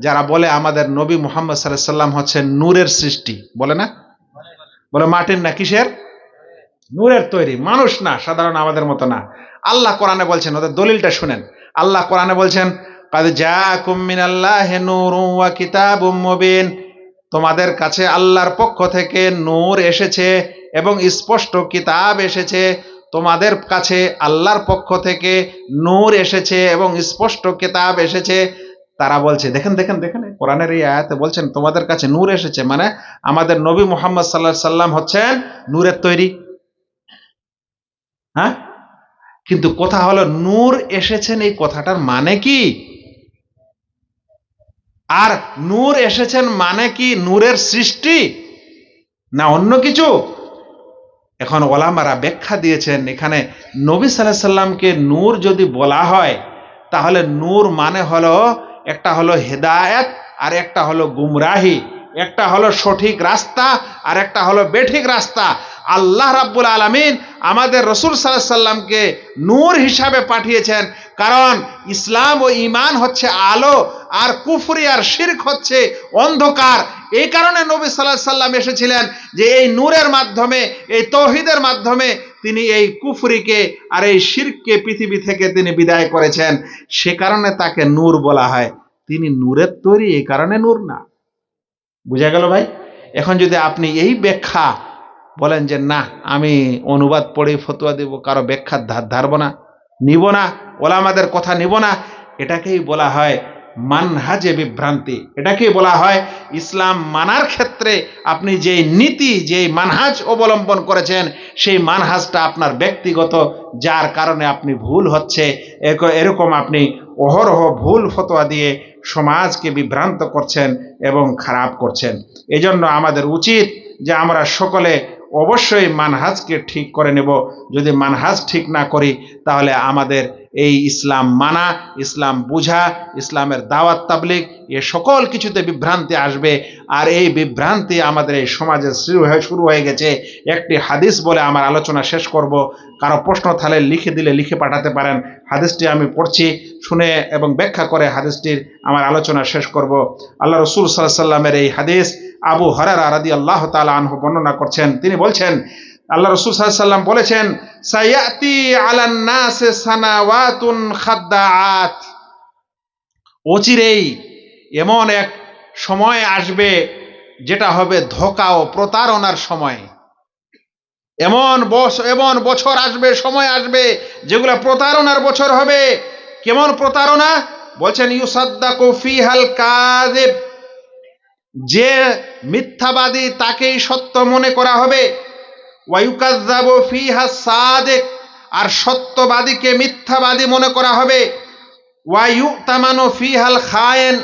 যারা বলে আমাদের নবী মোহাম্মদ সাল্লাহ সাল্লাম হচ্ছে নূরের সৃষ্টি, বলে না? বলে মাটির না কিসের? নূরের তৈরি, মানুষ না, সাধারণ আমাদের মতো না। আল্লাহ কোরআনে বলছেন, ওদের দলিলটা শুনেন। আল্লাহ কোরআনে বলছেন তোমাদের কাছে আল্লাহর পক্ষ থেকে নূর এসেছে এবং স্পষ্ট কিতাব এসেছে। তোমাদের কাছে আল্লাহর পক্ষ থেকে নূর এসেছে এবং স্পষ্ট কিতাব এসেছে। তারা বলছে, দেখেন দেখেন দেখেন কোরআনের এই আয়াতে বলছেন, তোমাদের কাছে নূর এসেছে মানে আমাদের নবী মোহাম্মদ সাল্লাহ সাল্লাম হচ্ছেন নূরের তৈরি। হ্যাঁ? কিন্তু কথা হলো, নূর এসেছেন এই কথাটার মানে কি? আর নূর এসেছেন মানে কি নূরের সৃষ্টি, না অন্য কিছু? এখন ওলামারা ব্যাখ্যা দিয়েছেন, এখানে নবী সাল্লাহ সাল্লামকে নূর যদি বলা হয়, তাহলে নূর মানে হলো একটা হলো হেদায়েত, আর একটা হলো গুমরাহি। একটা হলো সঠিক রাস্তা, আর একটা হলো বেঠিক রাস্তা। আল্লাহ রাব্বুল আলমিন আমাদের রসুল সাল্লাহ সাল্লামকে নূর হিসাবে পাঠিয়েছেন। কারণ ইসলাম ও ইমান হচ্ছে আলো, আর কুফরি আর শির্ক হচ্ছে অন্ধকার। এই কারণে নবী সাল্লাহ সাল্লাম এসেছিলেন যে এই নূরের মাধ্যমে, এই তৌহিদের মাধ্যমে তিনি এই কুফরিকে আর এই শিরকে পৃথিবী থেকে তিনি বিদায় করেছেন। সে কারণে তাকে নূর বলা হয়। তিনি নূরের তৈরি, এই কারণে নূর না। বুঝা গেল ভাই? এখন যদি আপনি এই ব্যাখ্যা বলেন যে, না, আমি অনুবাদ পড়ে ফতুয়া দেব, কারও ব্যাখ্যার ধার ধারব না, নিব না, ওলামাদের কথা নিব না, এটাকেই বলা হয় মানহাজে বিভ্রান্তি। এটাকেই বলা হয় ইসলাম মানার ক্ষেত্রে আপনি যে নীতি, যে মানহাজ অবলম্বন করেছেন, সেই মানহাজটা আপনার ব্যক্তিগত, যার কারণে আপনি ভুল হচ্ছে। এরকম আপনি অহরহ ভুল ফতোয়া দিয়ে সমাজকে বিভ্রান্ত করছেন এবং খারাপ করছেন। এজন্য আমাদের উচিত যে আমরা সকলে অবশ্যই মানহাজকে ঠিক করে নেব। যদি মানহাজ ঠিক না করি, তাহলে আমাদের এই ইসলাম মানা, ইসলাম বুঝা, ইসলামের দাওয়াত তাবলিক এ সকল কিছুতে বিভ্রান্তি আসবে। আর এই বিভ্রান্তি আমাদের এই সমাজে শুরু হয়ে শুরু হয়ে গেছে। একটি হাদিস বলে আমার আলোচনা শেষ করব। কারও প্রশ্ন থালে লিখে দিলে লিখে পাঠাতে পারেন। হাদিসটি আমি পড়ছি, শুনে এবং ব্যাখ্যা করে হাদিসটির আমার আলোচনা শেষ করব। আল্লাহ রসুল সাল্লাহ সাল্লামের এই হাদিস আবু হরারা রাদি আল্লাহ তালা আনহু বর্ণনা করছেন। তিনি বলছেন, আল্লাহ রসুল সাল্লাম বলেছেন, সায়াতি আলান নাসে সানাওয়াতুন খাদ্দাআত। অচিরেই এমন এক সময় আসবে যেটা হবে ধোকা ও প্রতারণার সময়। এমন বস, এমন বছর আসবে, সময় আসবে যেগুলো প্রতারণার বছর হবে। কেমন প্রতারণা? বলছেন ইউসাদ্দা কফি ফিহাল কাযিব। যে মিথ্যাবাদী তাকেই সত্য মনে করা হবে। ওয়ায়ুকাজ্জাবু ফিহা সাদিক, আর সত্যবাদীকে মিথ্যাবাদী মনে করা হবে। ওয়ায়ু তামানো ফিহাল খায়েন,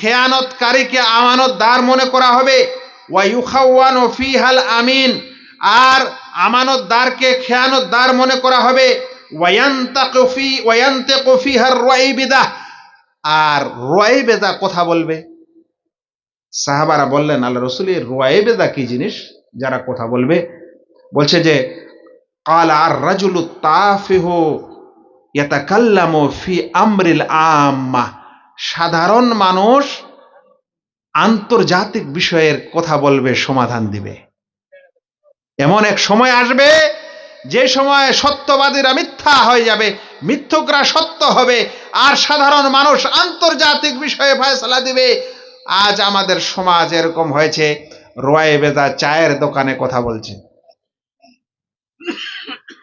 খেয়ানতকারীকে আমানতদার মনে করা হবে। ওয়ায়ু খাওয়ানো ফিহাল আমিন, আর আমানতদারকে খেয়ানতদার মনে করা হবে। ওয়ায়ান্তাকু ফি, ওয়ায়ান্তাকু ফিহার রাইবিদা আর রাইবেদা কথা বলবে। সাহাবারা বললেন, আল্লাহ রসুলের রোয়াইবেদা কি জিনিস? যারা কথা বলবে, বলছে যে, কাল আর রাজুলু তাফিহ ফি আমরিল আম্মা। সাধারণ মানুষ আন্তর্জাতিক বিষয়ের কথা বলবে, সমাধান দিবে। এমন এক সময় আসবে, যে সময় সত্যবাদীরা মিথ্যা হয়ে যাবে, মিথ্যুকরা সত্য হবে, আর সাধারণ মানুষ আন্তর্জাতিক বিষয়ে ফয়সলা দিবে। আজ আমাদের সমাজ এরকম হয়েছে রোয়ে বেজা চায়ের দোকানে কথা বলছে।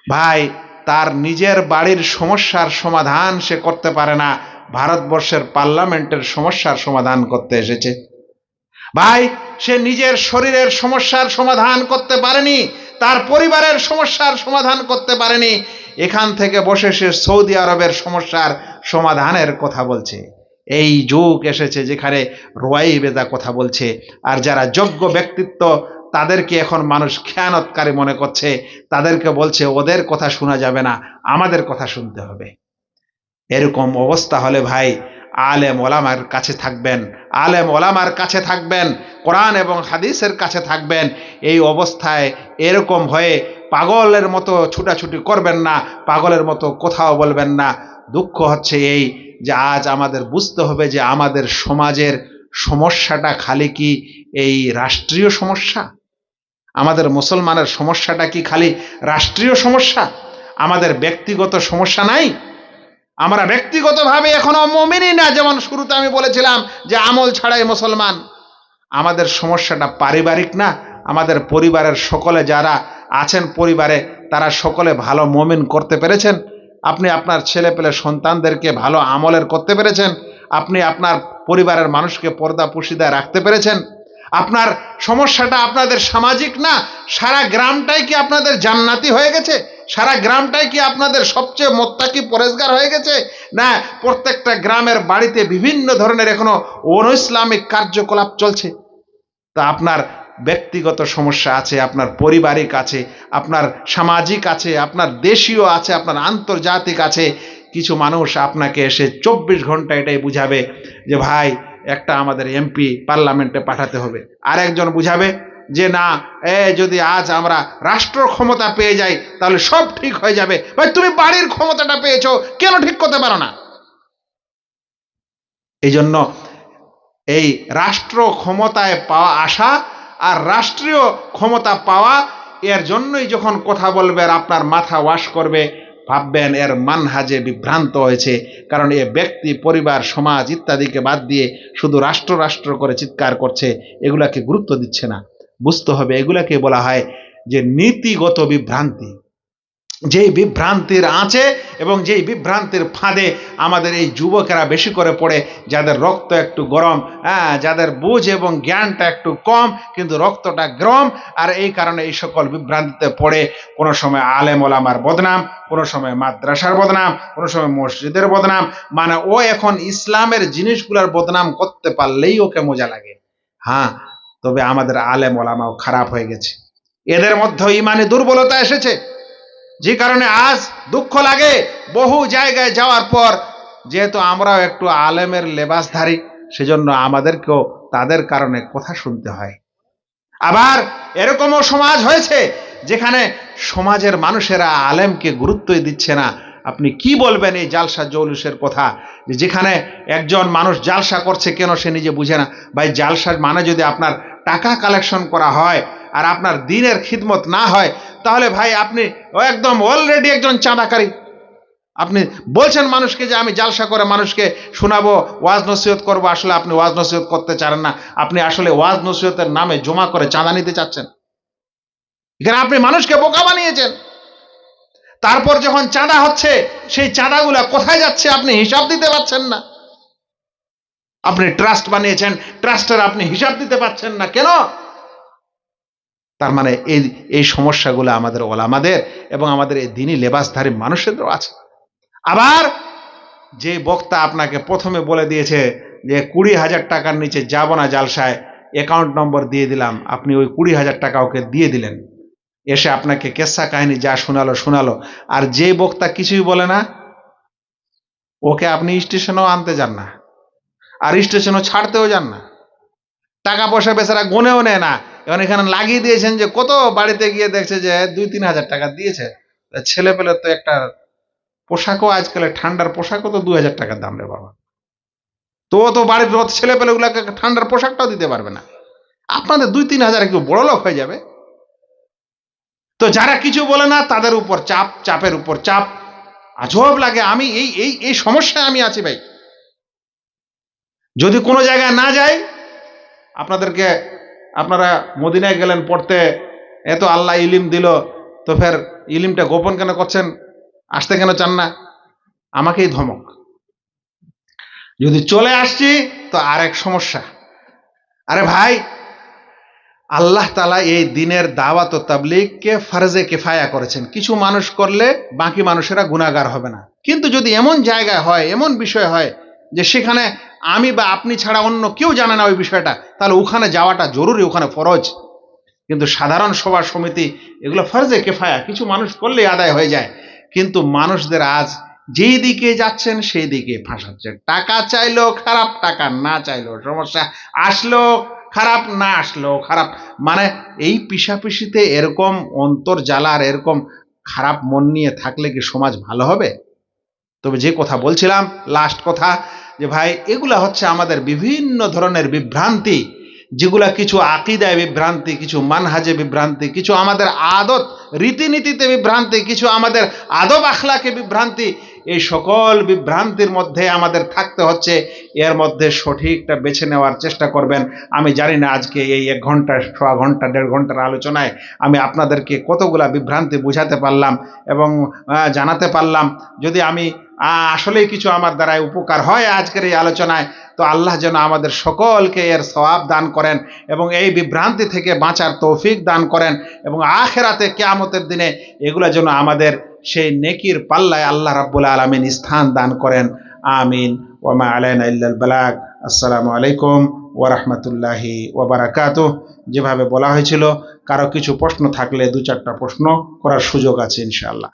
ভাই, তার নিজের বাড়ির সমস্যার সমাধান সে করতে পারে না, ভারতবর্ষের পার্লামেন্টের সমস্যার সমাধান করতে এসেছে। ভাই, সে নিজের শরীরের সমস্যার সমাধান করতে পারেনি, তার পরিবারের সমস্যার সমাধান করতে পারেনি, এখান থেকে বসে সে সৌদি আরবের সমস্যার সমাধানের কথা বলছে। এই যুগ এসেছে যেখানে রোয়াই বেদা কথা বলছে। আর যারা যোগ্য ব্যক্তিত্ব, তাদেরকে এখন মানুষ খেয়ানতকারী মনে করছে। তাদেরকে বলছে, ওদের কথা শোনা যাবে না, আমাদের কথা শুনতে হবে। এরকম অবস্থা হলে ভাই, আলেম ওলামার কাছে থাকবেন। আলেম ওলামার কাছে থাকবেন, কোরআন এবং হাদিসের কাছে থাকবেন। এই অবস্থায় এরকম হয়ে পাগলের মতো ছুটাছুটি করবেন না, পাগলের মতো কোথাও বলবেন না। দুঃখ হচ্ছে এই যে আজ আমাদের বুঝতে হবে যে আমাদের সমাজের সমস্যাটা খালি কি এই রাষ্ট্রীয় সমস্যা? আমাদের মুসলমানের সমস্যাটা কি খালি রাষ্ট্রীয় সমস্যা? আমাদের ব্যক্তিগত সমস্যা নাই? আমরা ব্যক্তিগতভাবে এখনও মমিনই না, যেমন শুরুতে আমি বলেছিলাম যে আমল ছাড়াই মুসলমান। আমাদের সমস্যাটা পারিবারিক না, আমাদের পরিবারের সকলে যারা আছেন পরিবারে, তারা সকলে ভালো মমিন করতে পেরেছেন। আপনি আপনার ছেলে পেলে সন্তানদেরকে ভালো আমলের করতে পেরেছেন, আপনি আপনার পরিবারের মানুষকে পর্দা পুশিদায় রাখতে পেরেছেন, আপনার সমস্যাটা আপনাদের সামাজিক না? সারা গ্রামটাই কি আপনাদের জান্নাতি হয়ে গেছে? সারা গ্রামটাই কি আপনাদের সবচেয়ে মোত্তাকি পরেজগার হয়ে গেছে? না, প্রত্যেকটা গ্রামের বাড়িতে বিভিন্ন ধরনের এখনও অন ইসলামিক কার্যকলাপ চলছে। তা আপনার ব্যক্তিগত সমস্যা আছে, আপনার পারিবারিক আছে, আপনার সামাজিক আছে, আপনার দেশীয় আছে, আপনার আন্তর্জাতিক আছে। কিছু মানুষ আপনাকে এসে চব্বিশ ঘণ্টা এটাই বুঝাবে যে, ভাই, একটা আমাদের এমপি পার্লামেন্টে পাঠাতে হবে। আর একজন বুঝাবে যে, না, এ, যদি আজ আমরা রাষ্ট্র ক্ষমতা পেয়ে যাই, তাহলে সব ঠিক হয়ে যাবে। ভাই, তুমি বাড়ির ক্ষমতাটা পেয়েছ, কেন ঠিক করতে পারো না? এই জন্য এই রাষ্ট্র ক্ষমতায় পাওয়া আশা আর রাষ্ট্রীয় ক্ষমতা পাওয়া, এর জন্যই যখন কথা বলবেন আপনার মাথা ওয়াশ করবে, ভাববেন এর মানহাজে বিভ্রান্ত হয়েছে। কারণ এ ব্যক্তি, পরিবার, সমাজ ইত্যাদিকে বাদ দিয়ে শুধু রাষ্ট্র রাষ্ট্র করে চিৎকার করছে, এগুলাকে গুরুত্ব দিচ্ছে না। বুঝতে হবে, এগুলাকে বলা হয় যে নীতিগত বিভ্রান্তি। যেই বিভ্রান্তির আঁচে এবং যেই বিভ্রান্তির ফাঁদে আমাদের এই যুবকেরা বেশি করে পড়ে, যাদের রক্ত একটু গরম হ্যাঁ যাদের বুঝ এবং জ্ঞানটা একটু কম, কিন্তু রক্তটা গরম, আর এই কারণে এই সকল বিভ্রান্তিতে পড়ে। কোনো সময় আলেম ওলামার বদনাম, কোনো সময় মাদ্রাসার বদনাম, কোনো সময় মসজিদের বদনাম মানে ও এখন ইসলামের জিনিসগুলোর বদনাম করতে পারলেই ওকে মজা লাগে। হ্যাঁ তবে আমাদের আলেম ওলামাও খারাপ হয়ে গেছে। এদের মধ্যে ইমানে দুর্বলতা এসেছে। যে কারণে আজ দুঃখ লাগে বহু জায়গায় যাওয়ার পর, যেহেতু আমরাও একটু আলেমের লেবাসধারী, সেজন্য আমাদেরকেও তাদের কারণে কথা শুনতে হয়। আবার এরকমও সমাজ হয়েছে যেখানে সমাজের মানুষেরা আলেমকে গুরুত্বই দিচ্ছে না। আপনি কি বলবেন এই জালসা জৌলুসের কথা? যেখানে একজন মানুষ জালসা করছে কেন সে নিজে বুঝে না। ভাই, জালসার মানে যদি আপনার টাকা কালেকশন করা হয় আর আপনার দিনের খিদমত না হয়, তাহলে ভাই আপনি একদম অলরেডি একজন চাঁদাকারী। আপনি বলছেন মানুষকে যে আমি জালসা করে মানুষকে শোনাবো, ওয়াজ নসিহত করব, আসলে আপনি ওয়াজ নসিহত করতে চান না। আপনি আসলে ওয়াজ নসিহতের নামে জমা করে চাঁদা নিতে চাচ্ছেন। এখানে আপনি মানুষকে বোকা বানিয়েছেন। তারপর যখন চাঁদা হচ্ছে, সেই চাঁদাগুলা কোথায় যাচ্ছে আপনি হিসাব দিতে পারছেন না। আপনি ট্রাস্ট বানিয়েছেন ট্রাস্টের আপনি হিসাব দিতে পারছেন না। কেন? তার মানে এই এই সমস্যাগুলো আমাদের ওলামাদের এবং আমাদের এই দিনই লেবাসধারী মানুষেরও আছে। আবার যে বক্তা আপনাকে প্রথমে বলে দিয়েছে যে কুড়ি হাজার টাকার নিচে যাব না জালসায় অ্যাকাউন্ট নম্বর দিয়ে দিলাম, আপনি ওই কুড়ি হাজার টাকা ওকে দিয়ে দিলেন। এসে আপনাকে কেসা কাহিনী যা শোনালো শোনালো। আর যে বক্তা কিছুই বলে না, ওকে আপনি স্টেশনেও আনতে যান না। আর স্টেশনও ছাড়তেও যান না। টাকা পয়সা বেচারা গুনেও নেয় না। এখন এখানে লাগিয়ে দিয়েছেন যে কত বাড়িতে গিয়ে দেখছে যে দুই, তিন হাজার টাকা দিয়েছে। ছেলে পেলে তো একটা পোশাকও আজকাল, ঠান্ডার পোশাকও তো দু হাজার টাকার দাম রে বাবা। তো তো বাড়ির ছেলে পেলে পেলেগুলোকে ঠান্ডার পোশাকটাও দিতে পারবে না। আপনাদের দুই, তিন হাজার একটু বড় লোক হয়ে যাবে। তো যারা কিছু বলে না, তাদের উপর চাপ, চাপের উপর চাপ। আজব লাগে, আমি এই এই এই সমস্যায় আমি আছি ভাই। যদি কোনো জায়গায় না যাই, আপনাদেরকে আপনারা মদিনায় গেলেন, পড়তে এত আল্লাহ ইলিম দিল, তো ফের ইলিমটা গোপন কেন করছেন? আসতে কেন চান না? আমাকেই ধমক। যদি চলে আসছি, তো আরেক সমস্যা। আরে ভাই, আল্লাহ তালা এই দিনের দাওয়াত তাবলিগকে ফারজে কেফায়া করেছেন। কিছু মানুষ করলে বাকি মানুষেরা গুণাগার হবে না। কিন্তু যদি এমন জায়গায় হয়, এমন বিষয় হয় যে সেখানে আমি বা আপনি ছাড়া অন্য কেউ জানে না ওই বিষয়টা, তাহলে ওখানে যাওয়াটা জরুরি, ওখানে ফরজ। কিন্তু সাধারণ সভা সমিতি, এগুলো ফরজে কেফায়া, কিছু মানুষ করলেই আদায় হয়ে যায়। কিন্তু মানুষদের আজ যেই দিকে যাচ্ছেন, সেই দিকে ফাঁসাচ্ছেন টাকা চাইলেও খারাপ, টাকা না চাইলেও সমস্যা। আসলো খারাপ, না আসলেও খারাপ। মানে এই পিসাপিসিতে এরকম অন্তর জ্বালার এরকম খারাপ মন নিয়ে থাকলে কি সমাজ ভালো হবে? তবে যে কথা বলছিলাম লাস্ট কথা যে ভাই, এগুলা হচ্ছে আমাদের বিভিন্ন ধরনের বিভ্রান্তি, যেগুলা কিছু আকিদায় বিভ্রান্তি, কিছু মানহাজে বিভ্রান্তি, কিছু আমাদের আদত, রীতিনীতিতে বিভ্রান্তি, কিছু আমাদের আদব আখলাকে বিভ্রান্তি, এই সকল বিভ্রান্তির মধ্যে আমাদের থাকতে হচ্ছে। এর মধ্যে সঠিকটা বেছে নেওয়ার চেষ্টা করবেন। আমি জানি না আজকে এই এক ঘণ্টা, সোয়া ঘণ্টা, দেড় ঘণ্টার আলোচনায় আমি আপনাদেরকে কতগুলা বিভ্রান্তি বুঝাতে পারলাম এবং জানাতে পারলাম। যদি আমি আসলেই কিছু আমার দ্বারায় উপকার হয় আজকের এই আলোচনায়। তো আল্লাহ যেন আমাদের সকলকে এর সওয়াব দান করেন এবং এই বিভ্রান্তি থেকে বাঁচার তৌফিক দান করেন এবং আখেরাতে কেয়ামতের দিনে এগুলো যেন আমাদের সেই নেকির পাল্লায় আল্লাহ রাব্বুল আলমিন স্থান দান করেন। আমিন। ওমা আলাইনা বালাগ। আসসালামু আলাইকুম ওরহমতুল্লাহি ওবারাকাতুহ যেভাবে বলা হয়েছিল, কারও কিছু প্রশ্ন থাকলে দু চারটা প্রশ্ন করার সুযোগ আছে ইনশাআল্লাহ।